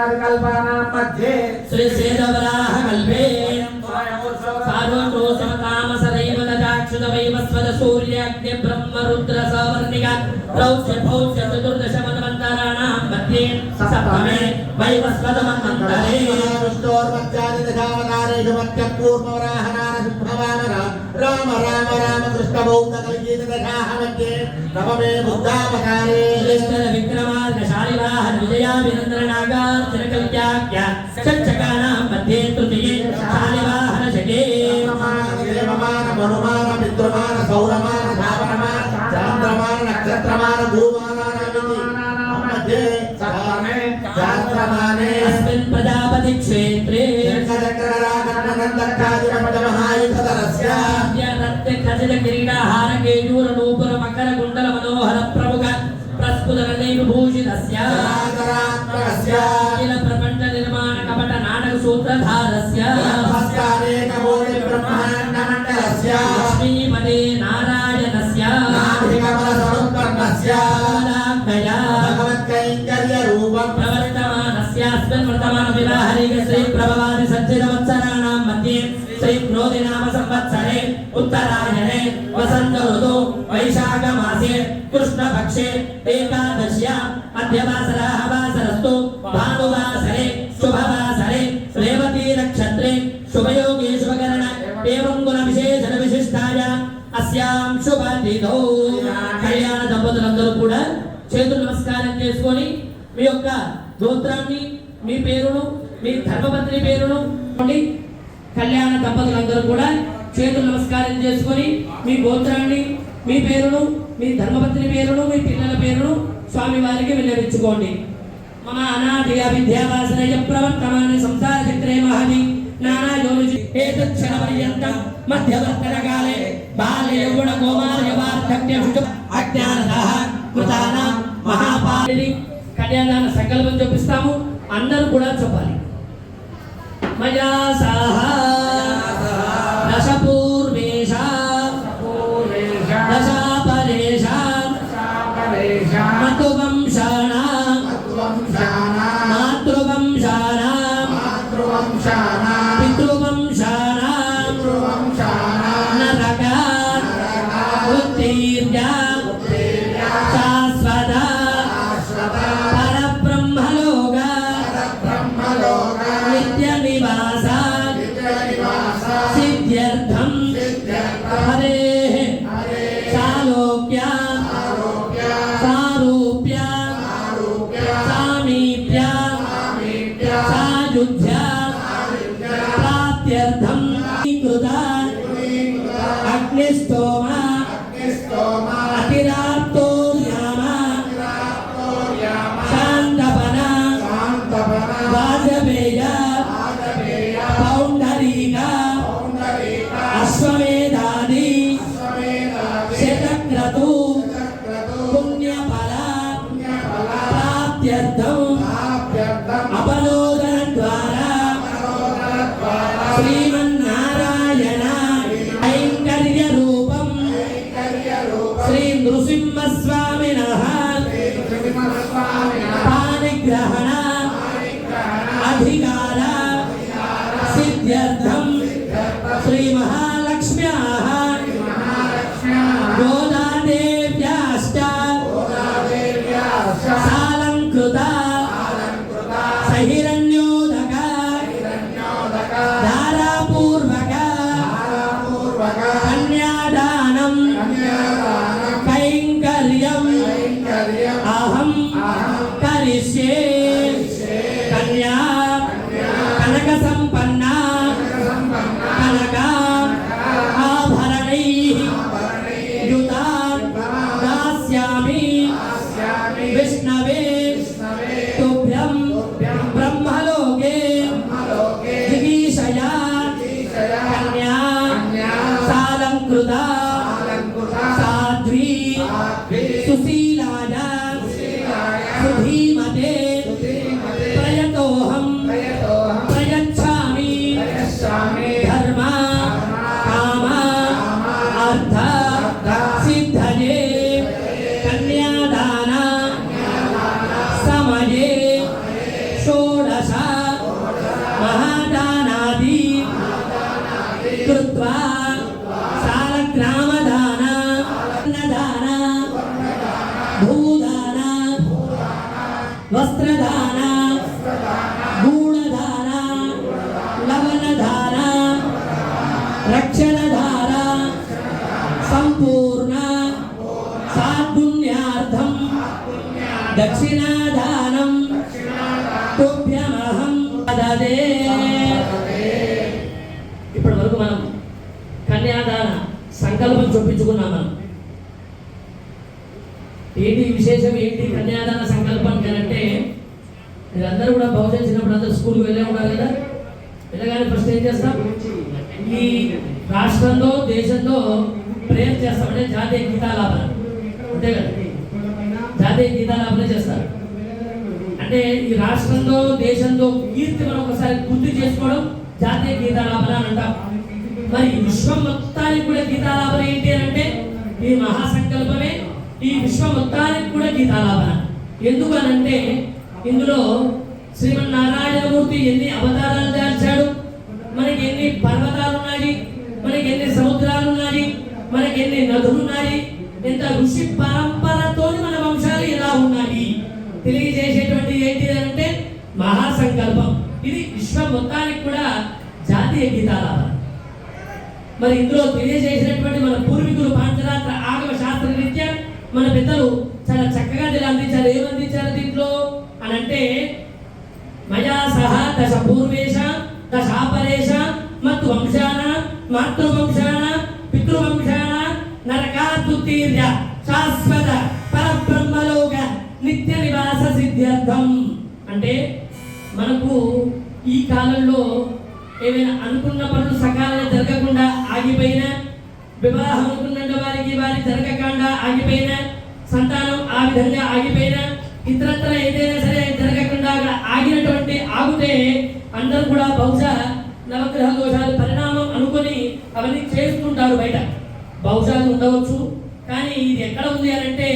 कल्पानां मध्ये श्री सेदवराह कल्पे सार्वतोषमकामसदैव ददाक्षुतवैवस्वद सूर्याग्नि ब्रह्म रुद्र सवर्णिका रौच्य भौच्य चतुर्दश मन्वन्तराणां मध्ये सप्तमे वैवस्वदमन्वन्तरे विष्णोर्मध्यादिदशावतारेषु मध्यपूर्ववराहनारसिंहवामन राम राम राम कृष्णबौद्धकल्गीतदशाः తమమే బుద్ధాపకారే. విఘ్నమార్గశాలివాహన్ విజయాభినందనాగార్జునకల్యాఖ్య చచ్చకానాం మధ్యే తృతీయే శాలివాహన శకే. దేవమాన మనుమాన మిత్రమాన సౌరమాన ధావనమాన చాంద్రమాన నక్షత్రమాన భూమానాన మధ్యే సహమే చాంద్రమానే అస్మిన్ ప్రజాపతి క్షేత్రే. చక్రరాగనందకాదిరపద మహాయుధరస్య రత్న ఖజన కిరీటాహార కేయూర నూపుర మక ప్రస్ఫుట విభూషితస్య సరాగరాత్మకస్య అఖిల ప్రపంచ నిర్మాణ కపట నాటక సూత్రధారస్య నమస్కారేకమూలి బ్రహ్మాండమండలస్య లక్ష్మీపదే నారాయణస్య నాభికమలసముత్పన్నస్య పదాజ్ఞయా భగవత్కైంకర్యరూపం. ప్రవర్తమానస్యాస్మిన్ వర్తమాన వివాహరిక శ్రీ ప్రభవాది సజ్జితవత్సరాణాం మధ్యే శ్రీ క్రోధి నామ సంవత్సరే ఉత్తరాయణే. వసంత ఋతు వైశాఖ మాసే కృష్ణ పక్షే మధ్యవాసరः వాసరస్తు భానువాసరే శుభవాసరే రేవతీ నక్షత్రే శుభయోగే శుభకరణ ఏవం గుణ విశేషణ విశిష్టాయ అస్యాం శుభతిథౌ కళ్యాణ దంపతులందరూ కూడా చేతులు నమస్కారం చేసుకొని మీ యొక్క గోత్రాన్ని మీ పేరును మీ ధర్మపత్ని పేరును కళ్యాణ దంపతులందరూ కూడా చేతులు నమస్కారం చేసుకొని మీ గోత్రాన్ని మీ పేరును మీ ధర్మపత్ని పేరును మీ పిల్లల పేరును స్వామి వారికి విన్నవించుకోండి. మమ అనాదిగా విద్యావాసనయ ప్రవర్తమాన సంసార చిత్రే మహది నానా యోనిజి ఏదక్షణ పర్యంత మధ్యవర్తన కాలే బాల్య గుణ కౌమార వార్ధక్య శుచ అజ్ఞానదః కృతాన మహాపాలిని కళ్యాణ సంకల్పం చూపిస్తాము. అందరూ కూడా చెప్పాలి. మయా సా సిద్ధ్యర్థం హరే salam kepada కృత్వా సాలగ్రామదాన సంకల్పం మనం. ఏంటి విశేషం? ఏంటి కన్యాదాన సంకల్పం అంటే మీరందరూ కూడా బహుశా చిన్నప్పుడు అందరూ స్కూల్కి వెళ్ళే ఉన్నారు కదా? వెళ్ళగానే ఫస్ట్ ఏం చేస్తాం? ఈ రాష్ట్రంలో దేశంలో ప్రేయర్ చేస్తామంటే జాతీయ గీతాలాపన. అంతే కదా? జాతీయ గీతాలాపన చేస్తారు. అంటే ఈ రాష్ట్రంలో దేశంలో కీర్తి మనం ఒకసారి గుర్తు చేసుకోవడం జాతీయ గీతాలాపన అని అంటాం. మరి ఈ విశ్వం మొత్తానికి కూడా గీతాలాపన ఏంటి అని అంటే ఈ మహాసంకల్పమే ఈ విశ్వం మొత్తానికి కూడా గీతాలాపన. ఎందుకు అని అంటే ఇందులో శ్రీమన్నారాయణమూర్తి ఎన్ని అవతారాలు దాల్చాడు? మనకి ఎన్ని పర్వతాలు ఉన్నాయి? మనకి ఎన్ని సముద్రాలు ఉన్నాయి? మనకి ఎన్ని నదులు ఉన్నాయి? ఎంత ఋషి పరంపరతో మన వంశాలు ఇలా ఉన్నాయి. తెలియజేసేటువంటి ఏంటి అంటే మహాసంకల్పం. ఇది విశ్వం మొత్తానికి కూడా జాతీయ గీతాలాపన. మరి ఇందులో తెలియజేసినటువంటి మన పూర్వీకులు పాంచరాత్ర ఆగమ శాస్త్ర రీత్యా మన పెద్దలు చాలా చక్కగా దీన్ని అందించారు. ఏం అందించారు దీంట్లో? అని అంటే మయా సహ దశ పూర్వేశ దశాపరేశ మత్ వంశాన మాతృవంశాన పితృవంశాన నరకాతుతీర్య శాశ్వత పరబ్రహ్మలోక నిత్య నివాస సిద్ధ్యర్థం. అంటే మనకు ఈ కాలంలో ఏమైనా అనుకున్న పనులు సకాలంలో జరగకుండా ఆగిపోయిన వివాహం అనుకున్న వారికి వారి జరగకుండా ఆగిపోయినా సంతానం ఆ విధంగా ఆగిపోయినా ఇతరత్ర ఏదైనా సరే జరగకుండా ఆగినటువంటి ఆగితే అందరూ కూడా బహుశా నవగ్రహ దోషాలు పరిణామం అనుకొని అవన్నీ చేసుకుంటారు బయట. బహుశా ఉండవచ్చు కానీ ఇది ఎక్కడ ఉంది అని అంటే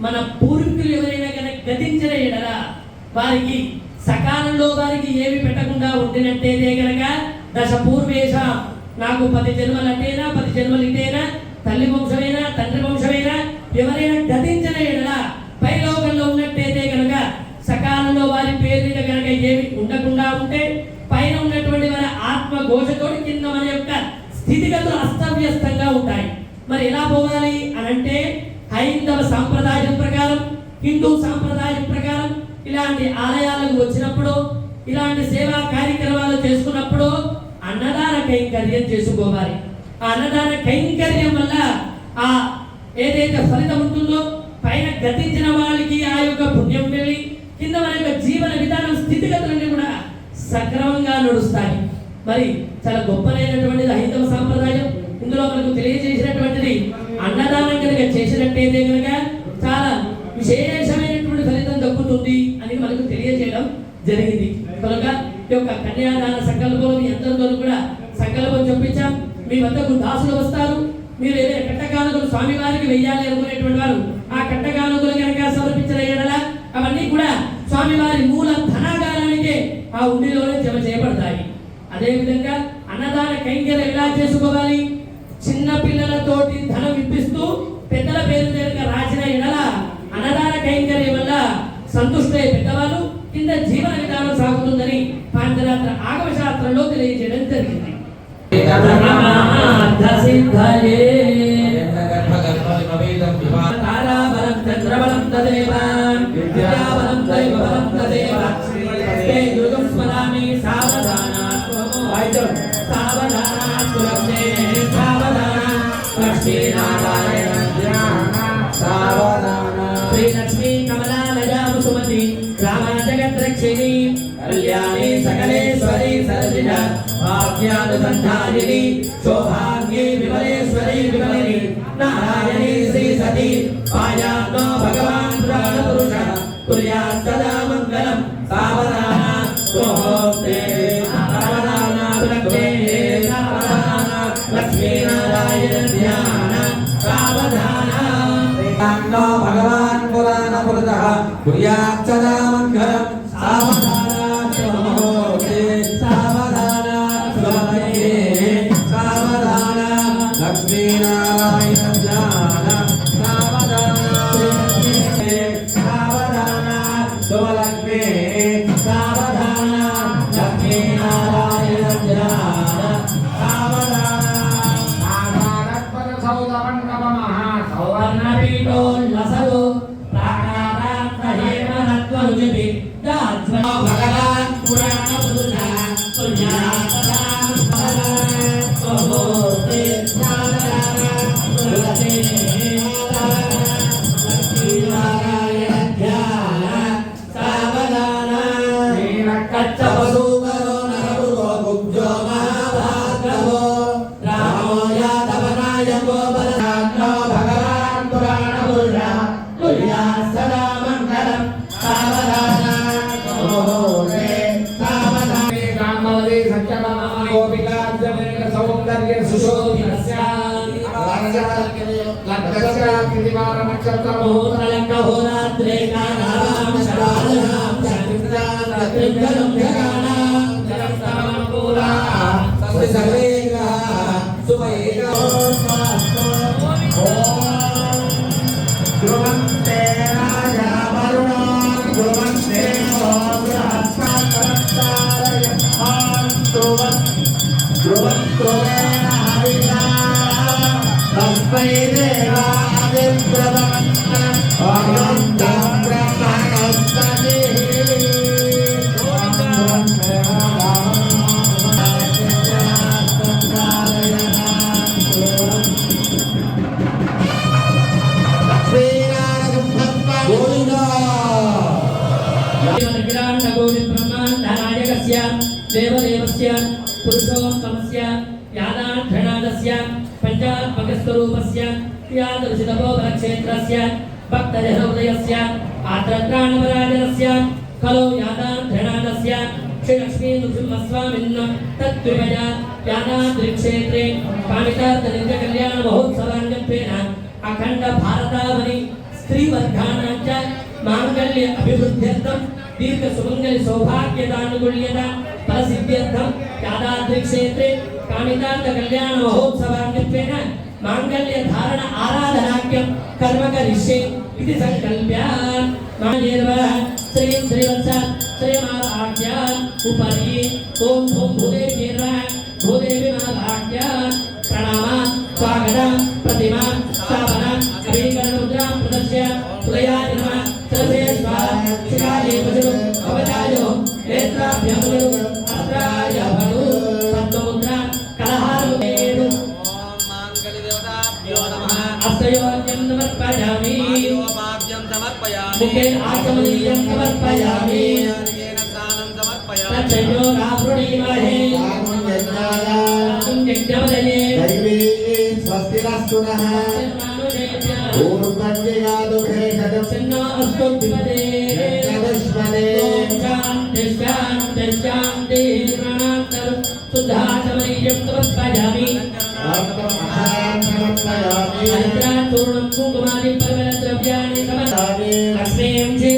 మన పూర్వీకులు ఎవరైనా కనుక గతించిన ఎడరా వారికి సకాలంలో వారికి ఏమి పెట్టకుండా ఉండినట్టయితే గనక దశ పూర్వేశ నాకు పది జన్మలు అట్టేనా పది జన్మలు ఇటేనా తల్లి వంశమైనా తండ్రి వంశమైనా ఎవరైనా గతించిన ఎడల పైలోకంలో ఉన్నట్టయితే గనక సకాలంలో వారి పేరు గనక ఏమి ఉండకుండా ఉంటే పైన ఉన్నటువంటి వారి ఆత్మ ఘోషతోటి కింద మన యొక్క స్థితిగతులు అస్తవ్యస్తంగా ఉంటాయి. మరి ఎలా పోవాలి అని అంటే హైందవ సాంప్రదాయం ప్రకారం హిందూ సాంప్రదాయం ఇలాంటి ఆలయాలకు వచ్చినప్పుడు ఇలాంటి సేవా కార్యక్రమాలు చేసుకున్నప్పుడు అన్నదాన కైంకర్యం చేసుకోవాలి. ఆ అన్నదాన కైంకర్యం వల్ల ఆ ఏదైతే ఫలితం ఉంటుందో పైన గతించిన వాళ్ళకి ఆ యొక్క పుణ్యం వెళ్ళి కింద మన యొక్క జీవన విధానం స్థితిగతులన్నీ కూడా సక్రమంగా నడుస్తాయి. మరి చాలా గొప్పనైనటువంటిది హైందవ సాంప్రదాయం. ఇందులో మనకు తెలియజేసినటువంటిది అన్నదానం కనుక చేసినట్టయితే కనుక చాలా విశేష వస్తుంది అని మనకు తెలియజేయడం జరిగింది. కనుక ఈ యొక్క కన్యాదాన సంకల్పం మీ అందరితో కూడా సంకల్పం చూపించాం మీ వద్దకు దాసులు వస్తారు. మీరు ఏదైనా కట్టకానుకలు స్వామి వారికి వెయ్యాలి అనుకునేటువంటి వారు ఆ కట్టకానుకలు కనుక సమర్పించిన ఎడల అవన్నీ కూడా స్వామివారి మూల ధనాగారానికి ఆ ఉండిలోనే జమ చేయబడతాయి. అదేవిధంగా అన్నదాన కైంకర్యం ఎలా చేసుకోవాలి? చిన్న పిల్లలతోటి ధనం ఇప్పిస్తూ పెద్దల పేరు కనుక రాసిన ఎడల అన్నదాన కైంకర్యం వల్ల సంతుష్టై పెద్దవాళ్ళు కింద జీవన విధానం సాగుతుందని పాంచరాత్ర ఆగమ శాస్త్రంలో తెలియజేయడం జరిగింది भाग्यानुसन्धारिणि सौभाग्ये विमलेश्वरी विमलिनि नारायणी श्रीसती पायान्नो भगवान् प्राणपुरुषः कुर्यात् सदा मङ्गलम् सावधाना स्वहोत्रे सावधाना लक्ष्मे सावधाना लक्ष्मीनारायण ध्यान सावधाना भगवान् पुराणपुरतः कुर्यात् सदा కృతివారమక్షత్రమో దేవదేవస్య పురుషోత్తమస్య యాదాఘణాదస్య పంచాత్మకస్వరూపస్య యాదృశితపోధక్షేత్రస్య భక్తహృదయస్య ఆత్రత్రాణవరాజనస్య కలో యాదాఘణాదస్య శ్రీలక్ష్మీనృసింహస్వామిన్న తత్విమయ యాదాద్రిక్షేత్రే కామితార్థలింగ కళ్యాణ మహోత్సవాంగత్వేన అఖండ భారతావని స్త్రీవర్గాణాంచ మాంగళ్య అభివృద్ధ్యర్థం దీర్ఘ సుమంగళి సౌభాగ్యదానుగుణ్యత फलसिद्ध्यर्थं यादाद्रिक्षेत्रे कामितान्तकल्याणमहोत्सवान्वित्वेन माङ्गल्यधारण आराधनाख्यं कर्म करिष्ये इति सङ्कल्प्य श्रीं श्रीवत्स श्रीमाभाग्या उपरि। ॐ ॐ भूदेवी भूदेवी महाभाग्या प्रणाम स्वागत प्रतिमा स्थापना अभिकरणमुद्रां प्रदर्श्य उदया नमः सरसे स्वाहा शिखाले पदुरु अवतायो नेत्राभ्यमुदुरु मुखेन आचमनीयं समर्पयामि तच्छयो रावृणीमहे यज्ञवदने दैवे स्वस्तिरस्तु नः ऊर्वज्ञादुभेषजं छिन्नो अस्तु विपदे यज्ञवश्वने शान्तिः शान्तिः शान्तिः प्रणान्तरं शुद्धाचमनीयं समर्पयामि समर्पयामि हरिद्राचूर्णं कुकुमानि Deus.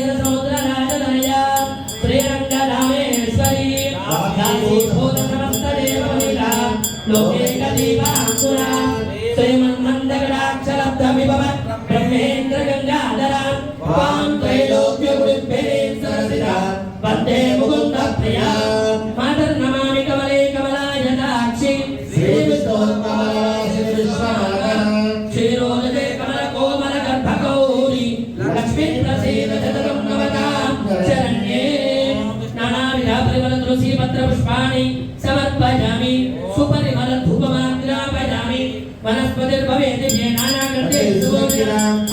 पुष्पाणि समर्पयामि सुपरिमल धूपमाग्रापयामि वनस्पतिर्भवेत् ज्ञानाकृते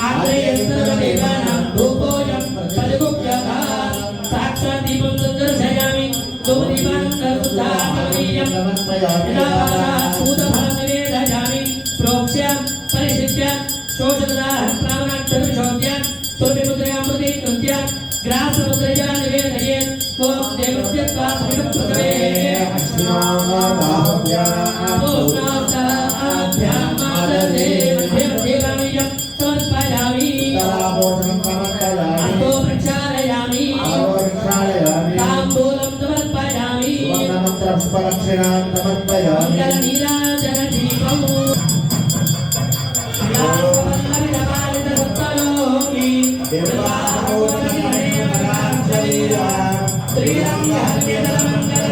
आत्रेयस्तदेवानां धूपोऽयं परिगुप्यः साक्षात् दीपं दर्शयामि। धूपदीपान्तर्बुद्धात्मनीयं पूतफलनिवेदयामि प्रोक्ष्य परिशिष्य शोषदाः प्राणान्तर्शोध्य सूर्यमुद्रयामृते कृत्य ग्रासमुद्रया निवेदय देवस्य प्रार्थनप्रसवे अश्नामादाभ्यामाददेवदेवदेवनीयं समर्पयामि अतो प्रक्षालयामि ताम्बूलं समर्पयामि सुवर्णमन्त्रस्परक्षिणां समर्पयामि శ్రీరామ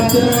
भक्ता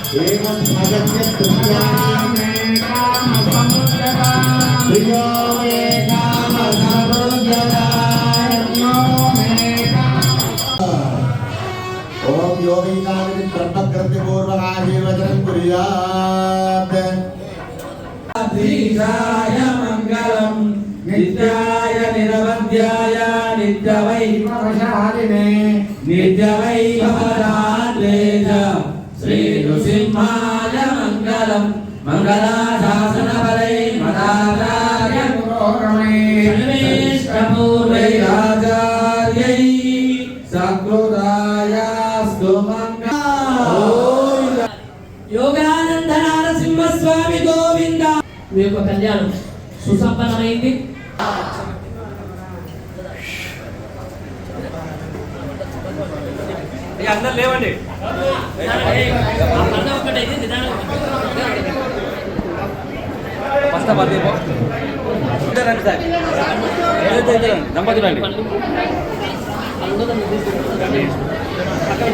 एवं भगस्य तृतीया में काम समुद्रदा प्रियो में काम समुद्रदा रत्नो में काम ओम योगिनाग्नि कर्तक कृत्य पूर्वकाजे वचनं कुर्यात्। अधिकार మంగళ యోగానంద నారసింహస్వామి గోవింద. మీ యొక్క కళ్యాణం సుసంపన్నమైంది. అందరు లేవండి. ఫస్ట్ ఏదైతే అక్కడ